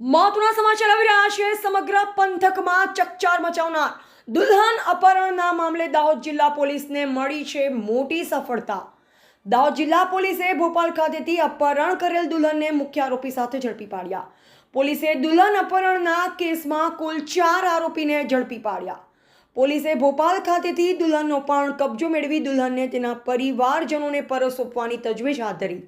મહત્વના સમાચાર આવી રહ્યા છે. સમગ્ર પંથકમાં ચકચાર મચાવનાર, દુલ્હન અપહરણના મામલે દાહોદ જિલ્લા પોલીસને મળી છે મોટી સફળતા. દાહોદ જિલ્લા પોલીસે ભોપાલ ખાતેથી અપહરણ કરેલ દુલ્હનને મુખ્ય આરોપી સાથે ઝડપી પાડ્યા. પોલીસે દુલ્હન અપહરણના કેસમાં કુલ ચાર આરોપીને ઝડપી પાડ્યા. પોલીસે ભોપાલ ખાતેથી દુલ્હનનો પણ કબજો મેળવી દુલ્હનને તેના પરિવારજનોને પરત સોંપવાની તજવીજ હાથ ધરી.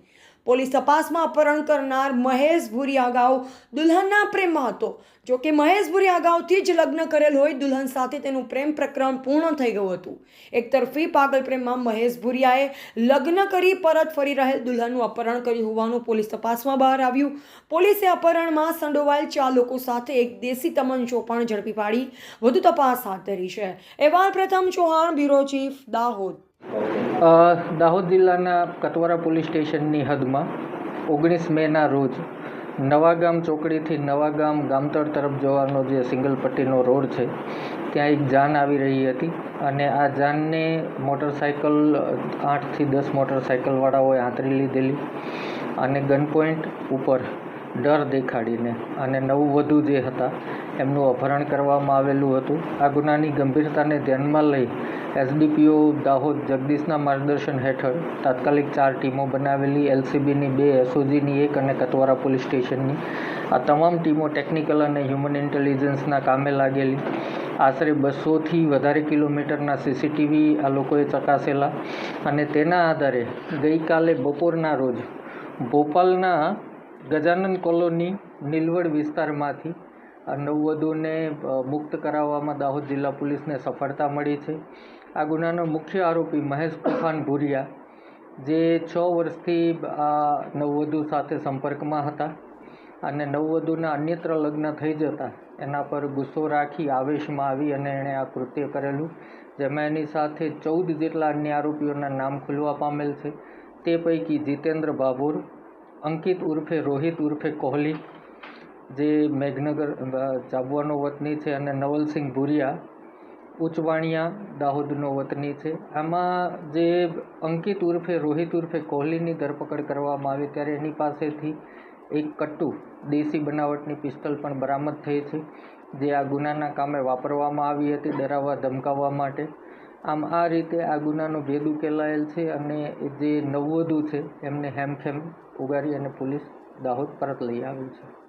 પોલીસ તપાસમાં અપહરણ કરનાર મહેશ ભુરી અગાઉ દુલ્હનના પ્રેમમાં હતો. જો કે મહેશ ભુરી અગાઉથી જ લગ્ન કરેલ હોય, દુલ્હન સાથે તેનું પ્રેમ પ્રકરણ પૂર્ણ થઈ ગયું હતું. એક તરફી પાગલ પ્રેમમાં મહેશ ભુરિયાએ લગ્ન કરી પરત ફરી રહેલ દુલ્હનનું અપહરણ કર્યું હોવાનું પોલીસ તપાસમાં બહાર આવ્યું. પોલીસે અપહરણમાં સંડોવાયેલ ચાર લોકો સાથે એક દેશી તમંચો પણ ઝડપી પાડી. વધુ તપાસ હાથ ધરી છે. અહેવાલ પ્રથમ ચૌહાણ, બ્યુરો ચીફ, દાહોદ. દાહોદ જિલ્લાના કતવારા પોલીસ સ્ટેશનની હદમાં ઓગણીસ મેના રોજ નવાગામ ચોકડીથી નવાગામ ગામતળ તરફ જવાનો જે સિંગલ પટ્ટીનો રોડ છે, ત્યાં એક જાન આવી રહી હતી અને આ જાનને મોટરસાઇકલ આઠથી દસ મોટરસાઇકલવાળાઓએ આંતરી લીધેલી અને ગન પોઈન્ટ ઉપર ડર દેખાડીને અને નવવધુ જે હતા એમનું અપહરણ કરવામાં આવેલું હતું. આ ગુનાની ગંભીરતાને ધ્યાનમાં લઈ એસડીપીઓ દાહોદ જગદીશના માર્ગદર્શન હેઠળ તાત્કાલિક ચાર ટીમો બનાવેલી એલસીબીની, બે એસઓજીની, એક અને કતવારા પોલીસ સ્ટેશનની. આ તમામ ટીમો ટેકનિકલ અને હ્યુમન ઇન્ટેલિજન્સના કામે લાગેલી. આશરે બસોથી વધારે કિલોમીટરના સીસીટીવી આ લોકોએ ચકાસેલા અને તેના આધારે ગઈકાલે બપોરના રોજ ભોપાલના ગજાનન કોલોની, નીલવડ વિસ્તારમાંથી નવવધુને મુક્ત કરાવવામાં દાહોદ જિલ્લા પોલીસને સફળતા મળી છે. આ ગુનાનો મુખ્ય આરોપી મહેશ તોફાન ભુરિયા, જે છ વર્ષથી આ નવવધુ સાથે સંપર્કમાં હતા અને નવવધુના અન્યત્ર લગ્ન થઈ જતા એના પર ગુસ્સો રાખી આવેશમાં આવી અને એણે આ કૃત્ય કરેલું, જેમાં એની સાથે ચૌદ જેટલા અન્ય આરોપીઓના નામ ખુલવા પામેલ છે. તે પૈકી જીતેન્દ્ર ભાભોર, અંકિત ઉર્ફે રોહિત ઉર્ફે કોહલી જે મેઘનગર અ, વતની છે અને નવલસિંહ ભુરિયા ઉચવાણિયા દાહોદનો વતની છે. આમાં જે અંકિત ઉર્ફે રોહિત ઉર્ફે કોહલીની ધરપકડ કરવામાં આવી ત્યારે એની પાસેથી એક કટ્ટુ દેશી બનાવટની પિસ્તલ પણ બરામદ થઈ છે જે આ ગુનાના કામે વાપરવામાં આવી હતી ડરાવવા ધમકાવવા માટે. આમ આ રીતે આ ગુનાનો ભેદ ઉકેલાયેલ છે અને જે નવવધુ છે એમને હેમખેમ ઉગારી અને પોલીસ દાહોદ પરત લઈ આવી છે.